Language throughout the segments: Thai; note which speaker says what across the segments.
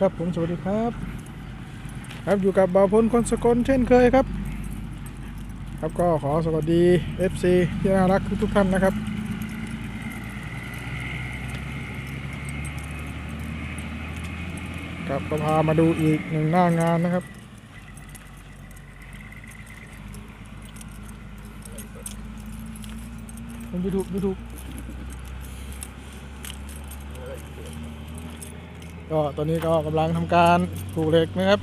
Speaker 1: ครับผมสวัสดีครับ ครับอยู่กับบ่าวพลคนสกลเช่นเคยครับ ครับก็ขอสวัสดี FC ที่น่ารักทุกท่านนะครับ ครับก็พามาดูอีกหนึ่งหน้างานนะครับยูทูบยูทูบ ก็ตอนนี้ก็กำลังทำการผูกเหล็กนะครับ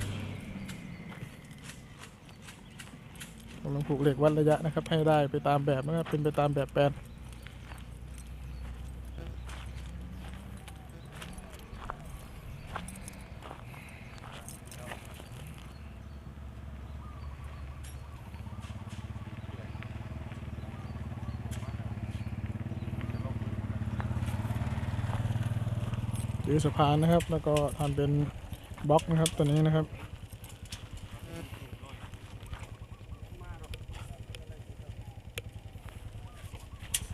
Speaker 1: กำลังผูกเหล็กวัดระยะนะครับ ให้ได้ไปตามแบบนะครับเป็นไปตามแบบแปลน อสะพานนะครับ แล้วก็ทำเป็นบล็อกนะครับตัวนี้นะครับ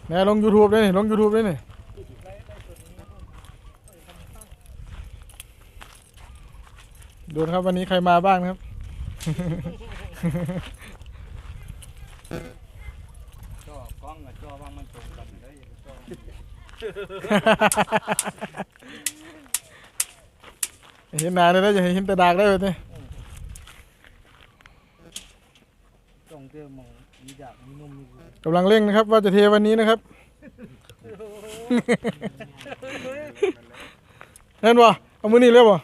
Speaker 1: แน่ลง YouTube ได้นี่ลง YouTube ได้นี่ดูนะครับวันนี้ใครมาบ้างครับ
Speaker 2: จอกล้องกับจ่อวางมันตรงกันได้จอ
Speaker 1: เห็นหนาเลยนะอย่าให้เห็นแต่ดากได้เลยนี่
Speaker 2: ตรงเจอหมองมีดาบมีนมมีกู
Speaker 1: กำลังเร่งนะครับ ว่าจะเทวันนี้นะครับเห็นบ่เอามือนี่เลยบ่
Speaker 2: อ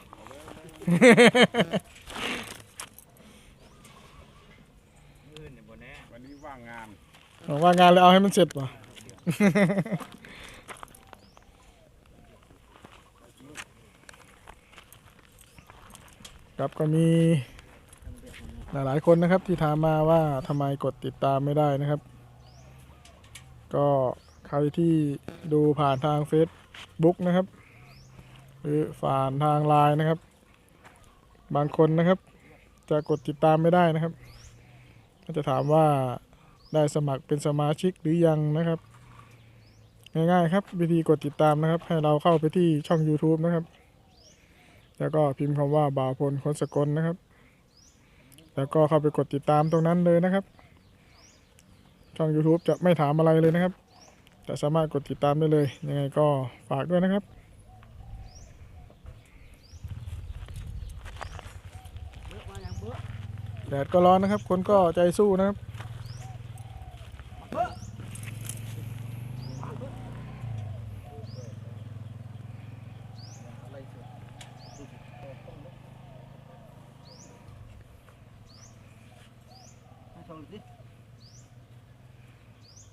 Speaker 2: ื่นเนี่ยบ่แน่
Speaker 3: วันนี้ว่างงาน
Speaker 1: บอกว่างานเลยเอาให้มันเสร็จป่ ครับก็มีหลายๆคนนะครับที่ถามมาว่าทำไมกดติดตามไม่ได้นะครับ ก็ใครที่ดูผ่านทาง Facebook นะครับ หรือผ่านทางไลน์นะครับ บางคนนะครับ จะกดติดตามไม่ได้นะครับ ก็จะถามว่าได้สมัครเป็นสมาชิกหรือยังนะครับ ง่ายๆครับ วิธีกดติดตามนะครับ ให้เราเข้าไปที่ช่อง YouTube นะครับ แล้วก็พิมพ์คำว่าบ่าวพลคนสกลนะครับ แล้วก็เข้าไปกดติดตามตรงนั้นเลยนะครับ ช่อง YouTube จะไม่ถามอะไรเลยนะครับจะสามารถกดติดตามได้เลย ยังไงก็ฝากด้วยนะครับ แดดก็ร้อนนะครับ คนก็ใจสู้นะครับ
Speaker 2: ให้ชมสิ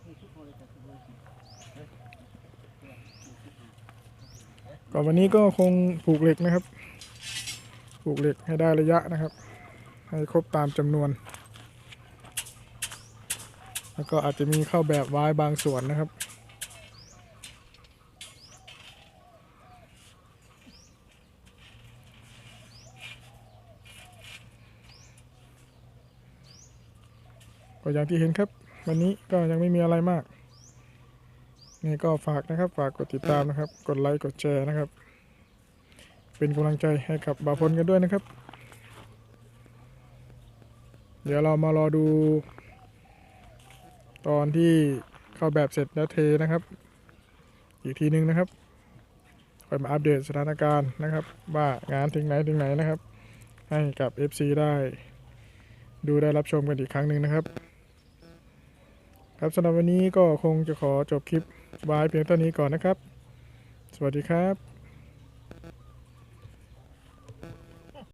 Speaker 2: นี่ชุดโมเลยแต่ชุดโมเลย
Speaker 1: ก็วันนี้ก็คงผูกเหล็กนะครับ ผูกเหล็กให้ได้ระยะนะครับ ให้ครบตามจำนวน แล้วก็อาจจะมีเข้าแบบไว้บางส่วนนะครับ ก็อย่างที่เห็นครับ วันนี้ก็ยังไม่มีอะไรมากนี่ก็ฝากนะครับ ฝากกดติดตามนะครับ กดไลค์กดแชร์นะครับ เป็นกำลังใจให้กับบาพลกันด้วยนะครับ เดี๋ยวเรามารอดู ตอนที่เข้าแบบเสร็จแล้วเทนะครับ อีกทีหนึงนะครับคอยมาอัปเดตสถานการณ์นะครับ ว่างานถึงไหนถึงไหนนะครับ ให้กับ FC ได้ดูได้รับชมกันอีกครั้งหนึ่งนะครับ ครับสำหรับวันนี้ก็คงจะขอจบคลิปไว้เพียงเท่านี้ก่อนนะครับ สวัสดีครับ